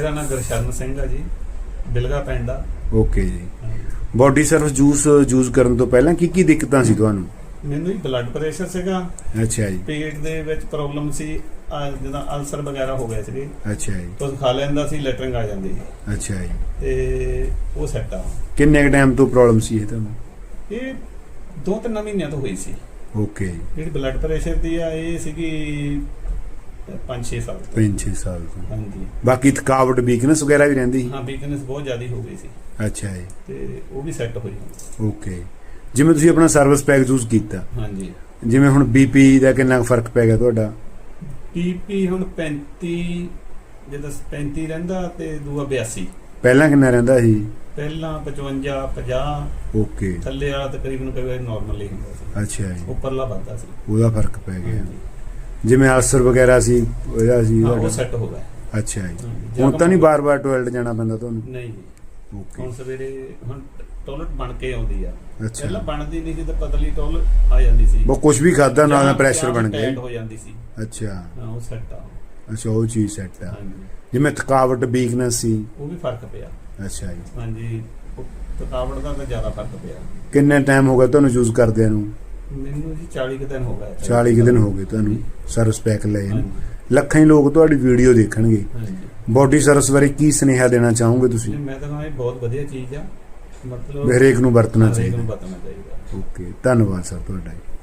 ਮੇਰਾ ਨਾਮ ਗੁਰਸ਼ਰਨ ਸਿੰਘ ਆ ਜੀ ਬਿਲਗਾ ਪਿੰਡ ਆ। ਓਕੇ ਜੀ। ਬਾਡੀ ਸਰਵਿਸ ਜੂਸ ਯੂਜ਼ ਕਰਨ ਤੋਂ ਪਹਿਲਾਂ ਕੀ ਕੀ ਦਿੱਕਤਾਂ ਸੀ ਤੁਹਾਨੂੰ? ਮੈਨੂੰ ਹੀ ਬਲੱਡ ਪ੍ਰੈਸ਼ਰ ਸੀਗਾ। ਅੱਛਾ ਜੀ। ਪੇਟ ਦੇ ਵਿੱਚ ਪ੍ਰੋਬਲਮ ਸੀ ਆ ਜਿੱਦਾਂ ਅਲਸਰ ਵਗੈਰਾ ਹੋ ਗਏ ਸੀਗੇ। ਅੱਛਾ ਜੀ। ਕੁਝ ਖਾ ਲੈਂਦਾ ਸੀ ਲੈਟਰਿੰਗ ਆ ਜਾਂਦੀ ਸੀ। ਅੱਛਾ ਜੀ। ਤੇ ਉਹ ਸੈੱਟ ਆ। ਕਿੰਨੇ ਕ ਟਾਈਮ ਤੋਂ ਪ੍ਰੋਬਲਮ ਸੀ ਇਹ ਤੁਹਾਨੂੰ? ਇਹ ਦੋ ਤਿੰਨ ਮਹੀਨਿਆਂ ਤੋਂ ਹੋਈ ਸੀ। ਓਕੇ ਜੀ। ਜਿਹੜੀ ਬਲੱਡ ਪ੍ਰੈਸ਼ਰ ਦੀ ਆ ਇਹ ਸੀਗੀ 5-6 ਸਾਲ ਤੋਂ। 5-6 ਸਾਲ ਤੋਂ। ਹਾਂਜੀ। ਬਾਕੀ ਥਕਾਵਟ ਵੀਕਨੈਸ ਵਗੈਰਾ ਵੀ ਰਹਿੰਦੀ ਹਾਂ ਵੀਕਨੈਸ ਬਹੁਤ ਜ਼ਿਆਦਾ ਹੋ ਗਈ ਸੀ। ਅੱਛਾ ਜੀ। ਤੇ ਉਹ ਵੀ ਸੈੱਟ ਹੋਈ ਓਕੇ। ਜਿਵੇਂ ਤੁਸੀਂ ਆਪਣਾ ਸਰਵਿਸ ਪੈਕ ਯੂਜ਼ ਕੀਤਾ। ਹਾਂਜੀ। ਜਿਵੇਂ ਹੁਣ ਬੀਪੀ ਦਾ ਕਿੰਨਾ ਫ਼ਰਕ ਪੈ ਗਿਆ ਤੁਹਾਡਾ? ਪੀਪੀ ਹੁਣ 35 ਜਦੋਂ 35 ਰਹਿੰਦਾ ਤੇ ਦੂਆ 82 ਪਹਿਲਾਂ ਕਿੰਨਾ ਰਹਿੰਦਾ ਸੀ? ਪਹਿਲਾਂ 55 50 ਓਕੇ। ਥੱਲੇ ਵਾਲਾ ਤਕਰੀਬਨ ਕਈ ਨਾਰਮਲ ਹੀ ਹੁੰਦਾ ਸੀ। ਅੱਛਾ ਜੀ। ਉੱਪਰਲਾ ਵੱਧਦਾ ਸੀ। ਉਹਦਾ ਫ਼ਰਕ ਪੈ ਗਿਆ। ਜਿਵੇਂ ਅਲਸਰ ਵਗੈਰਾ ਸੀ ਉਹਦਾ ਸੀ ਹਾਂ ਉਹ ਤੁਹਾਡਾ? ਸੈੱਟ ਹੋ ਗਿਆ। ਅੱਛਾ ਜੀ। ਹੁਣ ਤਾਂ ਨਹੀਂ ਬਾਰ-ਬਾਰ ਟਾਇਲਟ ਜਾਣਾ ਪੈਂਦਾ ਤੁਹਾਨੂੰ? ਨਹੀਂ ਜੀ। ਓਕੇ ਹੁਣ ਸਵੇਰੇ ਹੁਣ ਟਾਇਲਟ ਬਣ ਕੇ ਆਉਂਦੀ ਆ। ਅੱਛਾ। ਪਹਿਲਾਂ ਬਣਦੀ ਨਹੀਂ ਸੀ ਤੇ ਪਤਲੀ ਟਾਇਲਟ ਆ ਜਾਂਦੀ ਸੀ। ਉਹ ਕੁਝ ਵੀ ਖਾਦਾ ਨਾਲ ਜਾਂ- ਪ੍ਰੈਸ਼ਰ ਜਾਂ ਬਣ ਗਿਆ ਹੋ ਜਾਂਦੀ ਸੀ। ਅੱਛਾ। ਹਾਂ ਉਹ ਸੈੱਟ ਆ। ਅੱਛਾ ਉਹ ਚੀਜ਼ ਸੈੱਟ ਆ। ਹਾਂਜੀ। ਜਿਵੇਂ ਥਕਾਵਟ ਵੀਕਨੈਸ ਸੀ। ਉਹ ਵੀ ਫ਼ਰਕ ਪਿਆ। ਅੱਛਾ ਜੀ। ਹਾਂਜੀ। ਉਹ ਥਕਾਵਟ ਦਾ ਤਾਂ ਜ਼ਿਆਦਾ ਫ਼ਰਕ ਪਿਆ। ਕਿੰਨੇ ਟਾਈਮ ਹੋ ਗਿਆ ਤੁਹਾਨੂੰ ਯੂਜ਼ ਕਰਦਿਆਂ ਨੂੰ? ਮੈਨੂੰ ਜੀ 40 ਕੁ ਦਿਨ ਹੋ ਗਏ 40 ਕੁ ਦਿਨ ਹੋ ਗਏ ਤੁਹਾਨੂੰ ਹਾਂਜੀ। ਲੱਖਾਂ ਹੀ ਲੋਕ ਤੁਹਾਡੀ ਵੀਡੀਓ ਦੇਖਣਗੇ। ਹਾਂਜੀ। ਬਾਡੀ ਸਰਵਿਸ ਬਾਰੇ ਕੀ ਸੁਨੇਹਾ ਦੇਣਾ ਚਾਹੋਗੇ ਤੁਸੀਂ? ਮੈਂ ਤਾਂ ਕਹਾਂ ਇਹ ਬਹੁਤ ਵਧੀਆ ਚੀਜ਼ ਆ। ਮਤਲਬ ਹਰੇਕ ਨੂੰ ਵਰਤਣਾ ਹਰੇਕ ਨੂੰ ਚਾਹੀਦਾ। ਵਰਤਣਾ ਚਾਹੀਦਾ। ਓਕੇ ਧੰਨਵਾਦ ਸਰ ਤੁਹਾਡਾ ਜੀ।